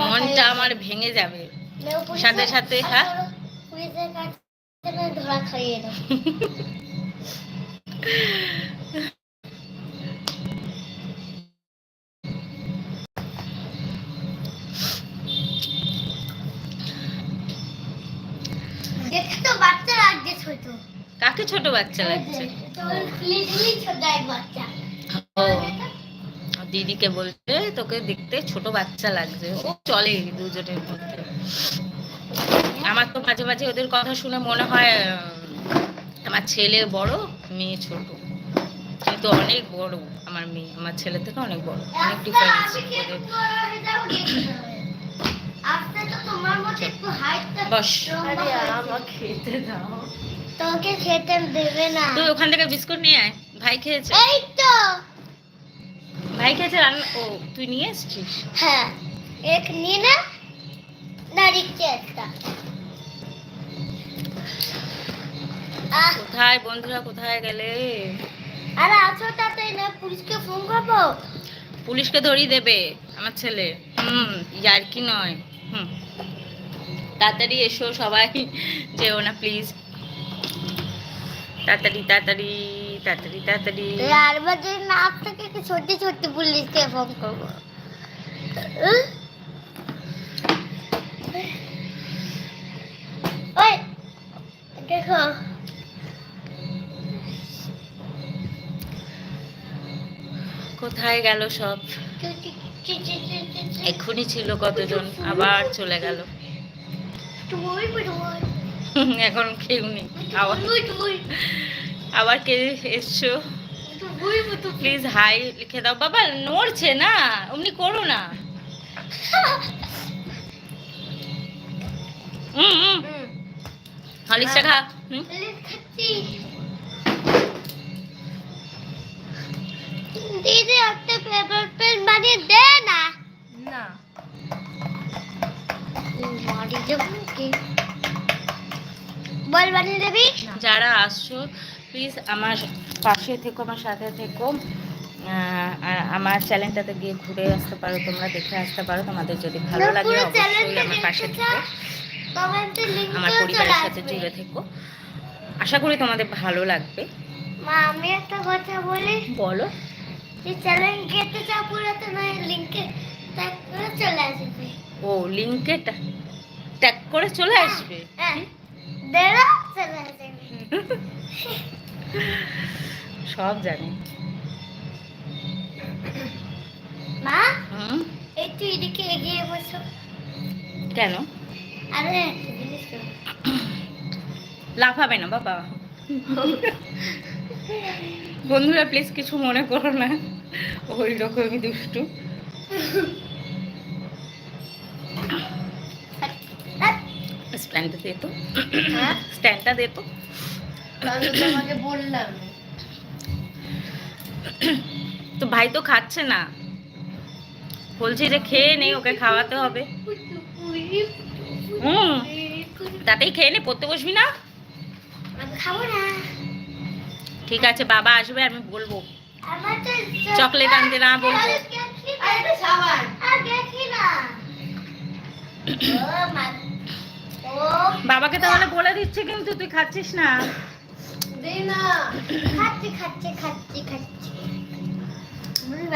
মনটা আমার ভেঙে যাবে। সাথে সাথে, হ্যাঁ? কাকে ছোট বাচ্চা লাগছে? ছোট বাচ্চা দিদিকে বলছে তোকে দেখতে ছোট বাচ্চা লাগছে। ও চলে দুজনের মধ্যে। আমার তো মাঝে মাঝে ওদের কথা শুনে মনে হয় আমার ছেলে বড় মেয়ে ছোট। কিন্তু অনেক বড় আমার মেয়ে আমার ছেলে থেকে অনেক বড় অনেক ডিফারেন্স তুই ওখান থেকে বিস্কুট নিয়ে আয় ভাই খেয়েছে। এই তো। রান্না ও তুই নিয়ে এসছিস? হ্যাঁ এক নিয়ে না একটা। কোথায় বন্ধুরা কোথায় গেলে? আরে আছো না পুলিশকে ফোন করব? পুলিশকে ধরিয়ে দেবে আমার ছেলে। হুম ইয়ার কি নয়। হুম। তাড়াতাড়ি এসো সবাই যেও না প্লিজ তাড়াতাড়ি তাড়াতাড়ি। তাড়াতাড়ি তাড়াতাড়ি। আর বাজে না থেকে ছোট্ট ছোট্ট পুলিশকে ফোন করব? দেখো। কোথায় গেল সব? এক্ষুনি ছিল কতজন? আবার চলে গেল। এখন কেউ নেই। আবার। আবার কে এসছো? প্লিজ হাই লিখে দাও। বাবা নড়ছে না অমনি করো না। হুম হুম। হলিক্সটা খা। হুম। দিদি একটা পেপার পেন বানিয়ে দে না। না। মারি দেবো কি বল বানিয়ে দেবি? যারা আসছো প্লিজ আমার পাশে থেকো আমার সাথে থেকো। আর আমার চ্যানেলটাতে গিয়ে ঘুরে আসতে পারো তোমরা দেখে আসতে পারো। তোমাদের যদি ভালো লাগে অবশ্যই আমার পাশে থেকো। আমার পরিবারের সাথে জুড়ে থেকো। আশা করি তোমাদের ভালো লাগবে। মা আমি একটা কথা বলি। বলো। যে চ্যানেল খেতে চাও পুরো তো লিংকে ট্যাগ করে চলে আসবে। ও ট্যাগ করে চলে আসবে? হ্যাঁ দেড়া চলে আসবে। সব জানি। মা? হুম? একটু এদিকে এগিয়ে বসো। কেন? আরে লাফাবে না বাবা। বন্ধুরা প্লিজ কিছু মনে করো না। ওই রকমই দুষ্টু। হ্যাঁ? স্ট্যান্ডটা দে তো। হ্যাঁ? স্ট্যান্ডটা দে তো। তোমাকে বললাম। তো ভাই তো খাচ্ছে না। বলছি যে খেয়ে নেই ওকে খাওয়াতে হবে। হুম তাতেই খেয়ে নে পড়তে বসবি না? খাব না। ঠিক আছে বাবা আসবে আমি বলব। চকলেট আনতে না বলব বাবাকে তাহলে বলে দিচ্ছে কিন্তু তুই খাচ্ছিস না। খাচ্ছি খাচ্ছি খাচ্ছি খাচ্ছি।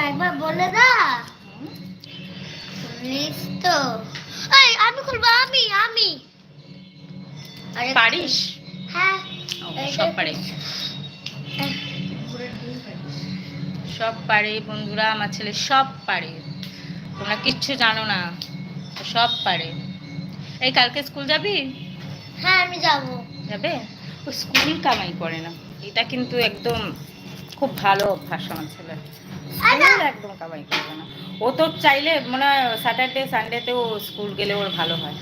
একবার বলে দা তো? এই আমি খুলবো আমি আমি। আরে পারিস? হ্যাঁ। সব পারে। সব পারে বন্ধুরা আমার ছেলে সব পারে। তোমরা কিচ্ছু জানো না সব পারে। এই কালকে স্কুল যাবি? হ্যাঁ আমি যাব। যাবে? ও স্কুল কামাই করে না। এটা কিন্তু একদম খুব ভালো অভ্যাস আমার ছেলে স্কুল একদম কামাই করবে না। ও তো চাইলে মনে হয় স্যাটারডে সানডেতে ও স্কুল গেলে ওর ভালো হয়।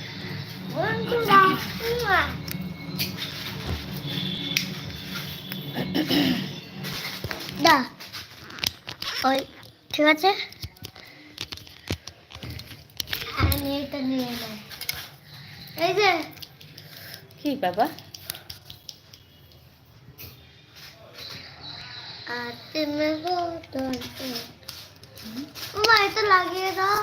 বন্ধুরা দা ওই ঠিক আছে? আমি এটা নিয়ে এই যে কি বাবা? আর তুমি তো ও মা এটা লাগিয়ে দাও।